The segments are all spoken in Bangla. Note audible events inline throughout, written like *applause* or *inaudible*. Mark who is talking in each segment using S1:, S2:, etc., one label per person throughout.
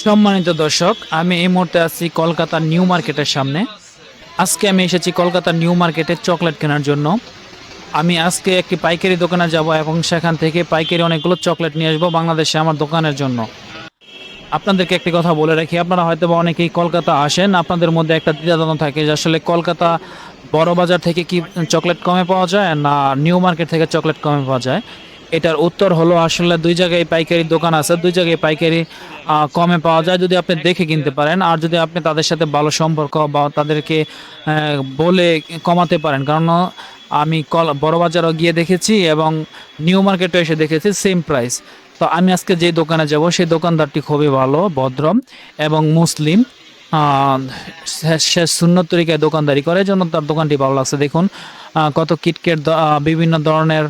S1: সম্মানিত দর্শক, আমি এই মুহূর্তে আছি কলকাতার নিউ মার্কেটের সামনে। আজকে আমি এসেছি কলকাতার নিউ মার্কেটে চকলেট কেনার জন্য। আমি আজকে একটি পাইকারি দোকানে যাব এবং সেখান থেকে পাইকারি অনেকগুলো চকলেট নিয়ে আসব বাংলাদেশে আমার দোকানের জন্য। আপনাদেরকে একটি কথা বলে রাখি, আপনারা হয়তো বা অনেকেই কলকাতা আসেন, আপনাদের মধ্যে একটা দ্বিধাদ্বন্দ্ব থাকে যে আসলে কলকাতা বড় বাজার থেকে কি চকলেট কমে পাওয়া যায় না নিউ মার্কেট থেকে চকলেট কমে পাওয়া যায়। এটার উত্তর হলো আসলে দুই জায়গায় পাইকারি দোকান আছে, দুই জায়গায় পাইকারি কমে পাওয়া যায় যদি আপনি দেখে কিনতে পারেন। আর যদি আপনি তাদের সাথে ভালো সম্পর্ক বা তাদেরকে বলে কমাতে পারেন। কারণ আমি কল, বড় বাজারও গিয়ে দেখেছি এবং নিউ মার্কেটে এসে দেখেছি সেম প্রাইস তো আমি আজকে যে দোকানে যাব, সেই দোকানদারটি খুবই ভালো, ভদ্র এবং মুসলিম। সে- সুন্নত তরিকায় দোকানদারি করে জন্য তার দোকানটি ভালো লাগছে। দেখুন কত কিটকেট বিভিন্ন ধরনের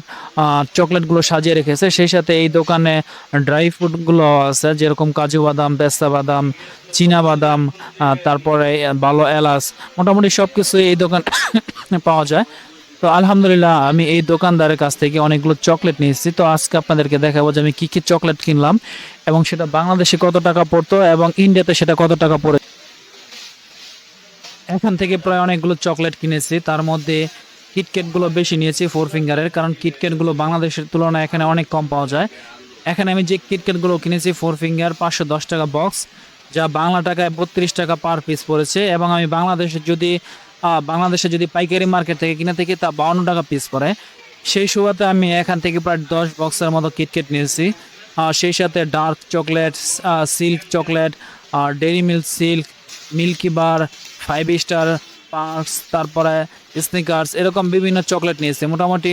S1: চকলেটগুলো সাজিয়ে রেখেছে। সেই সাথে এই দোকানে ড্রাই ফ্রুটগুলো আছে, যেরকম কাজু বাদাম, পেস্তা বাদাম, চীনা বাদাম তারপরে ভালো এলাচ, মোটামুটি সব কিছু এই দোকান *coughs* পাওয়া যায়। তো আলহামদুলিল্লাহ, আমি এই দোকানদারের কাছ থেকে অনেকগুলো চকলেট নিয়েছি। তো আজকে আপনাদেরকে দেখাবো যে আমি কী কী চকলেট কিনলাম এবং সেটা বাংলাদেশে কত টাকা পড়তো এবং ইন্ডিয়াতে সেটা কত টাকা পড়ে। এখান থেকে প্রায় অনেকগুলো চকলেট কিনেছি। তার মধ্যে কিটকেটগুলো বেশি নিয়েছি ফোর ফিঙ্গারের কারণ কিটকেটগুলো বাংলাদেশের তুলনায় এখানে অনেক কম পাওয়া যায়। এখানে আমি যে কিটকেটগুলো কিনেছি ফোর ফিঙ্গার পাঁচশো দশ টাকা বক্স যা বাংলা টাকায় বত্রিশ টাকা পার পিস পড়েছে, এবং আমি বাংলাদেশে যদি বাংলাদেশে যদি পাইকারি মার্কেট থেকে কিনে থাকি, তা বাউন্ন টাকা পিস পড়ে। সেই সুবাদে আমি এখান থেকে প্রায় দশ বক্সের মতো কিটকেট নিয়েছি। সেই সাথে ডার্ক চকলেট সিল্ক চকলেট আর dairy milk silk milky bar five star perks তারপরে স্নিকার্স এরকম বিভিন্ন চকলেট নিয়েছি। মোটামুটি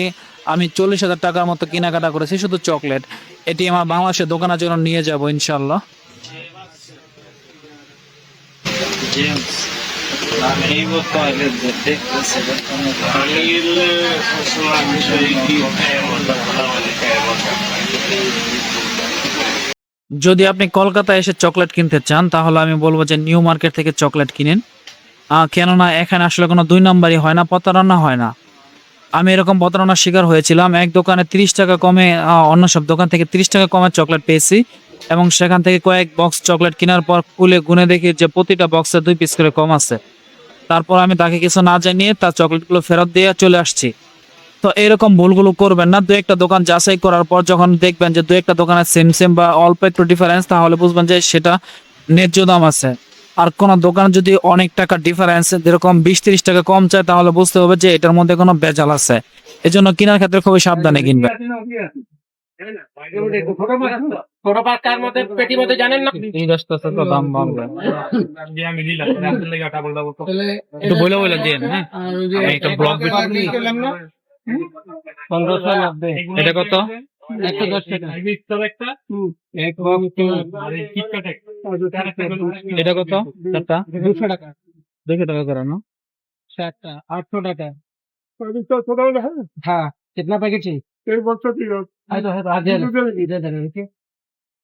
S1: আমি চল্লিশ হাজার টাকার মতো কেনাকাটা করেছি শুধু চকলেট। এটি আমার বাংলাদেশের দোকানের জন্য নিয়ে যাব ইনশাল্লাহ যদি আপনি কলকাতায় এসে চকলেট কিনতে চান তাহলে আমি বলব যে নিউ মার্কেট থেকে চকলেট কিনেন। কেননা এখানে আসলে কোনো দুই নম্বরই হয় না, প্রতারণা হয় না। আমি এরকম প্রতারণার শিকার হয়েছিলাম। এক দোকানে তিরিশ টাকা কমে অন্য সব দোকান থেকে তিরিশ টাকা কমে চকলেট পেয়েছি এবং সেখান থেকে কয়েক বক্স চকলেট কেনার পর খুলে গুনে দেখি যে প্রতিটা বক্সে দুই পিস করে কম আছে। তারপর আমি তাকে কিছু না জানিয়ে তার চকলেটগুলো ফেরত দিয়ে চলে আসছি। তো এরকম ভুলগুলো করবেন না। দু একটা দোকান যাচাই করার পর যখন দেখবেন যে দু একটা দোকানের সেম সেম বা অল্প একটু ডিফারেন্স তাহলে বুঝবেন যে সেটা ন্যায্য দাম আছে। আর কোন দোকান যদি অনেক টাকা ডিফারেন্স যেরকম বিশ তিরিশ টাকা কম চায় তাহলে বুঝতে হবে যে এটার মধ্যে কোনো বেজাল আছে। এজন্য কেনার ক্ষেত্রে খুবই সাবধানে দিন হ্যাঁ? এটা কত?
S2: একশো দশ টাকা একটা এক কিটকাট
S1: এটা কত চারটা
S2: দুশো টাকা
S1: দুশো টাকা করে না
S2: চারটা আটশো টাকা हाँ कितना पैकेट चाहिए आए तो है तो आज दे दे दे दे रहे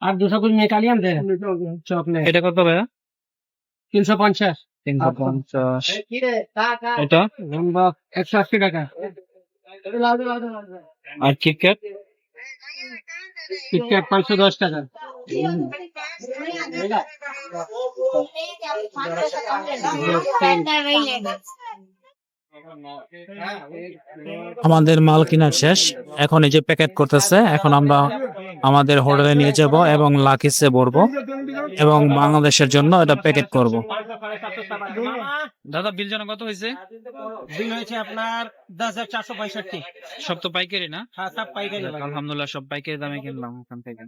S2: आप दूसरा कुछ निकालिए हम दे रहे चॉकलेट
S1: এটা কত ভাইয়া
S2: तीन सौ पचास
S1: তিনশো পঞ্চাশ এটা
S2: एक सौ अस्सी टाका
S1: আর কিটক্যাট
S2: किटकैट पाँच सौ दस टाका
S1: আমাদের মাল কেনার শেষ। এখন এই যে প্যাকেট করতেছে এখন আমরা আমাদের হোটেলে নিয়ে যাব এবং লাকিসে ভরবো এবং বাংলাদেশের জন্য এটা প্যাকেট করব। দাদা বিল জানা কত হয়েছে?
S2: বিল হয়েছে আপনার দশ হাজার চারশো পঁয়ষট্টি।
S1: সব তো পাইকারি না?
S2: হ্যাঁ সব পাইকারি
S1: আলহামদুলিল্লাহ সব পাইকারি দামে কিনলাম ওখান থেকে।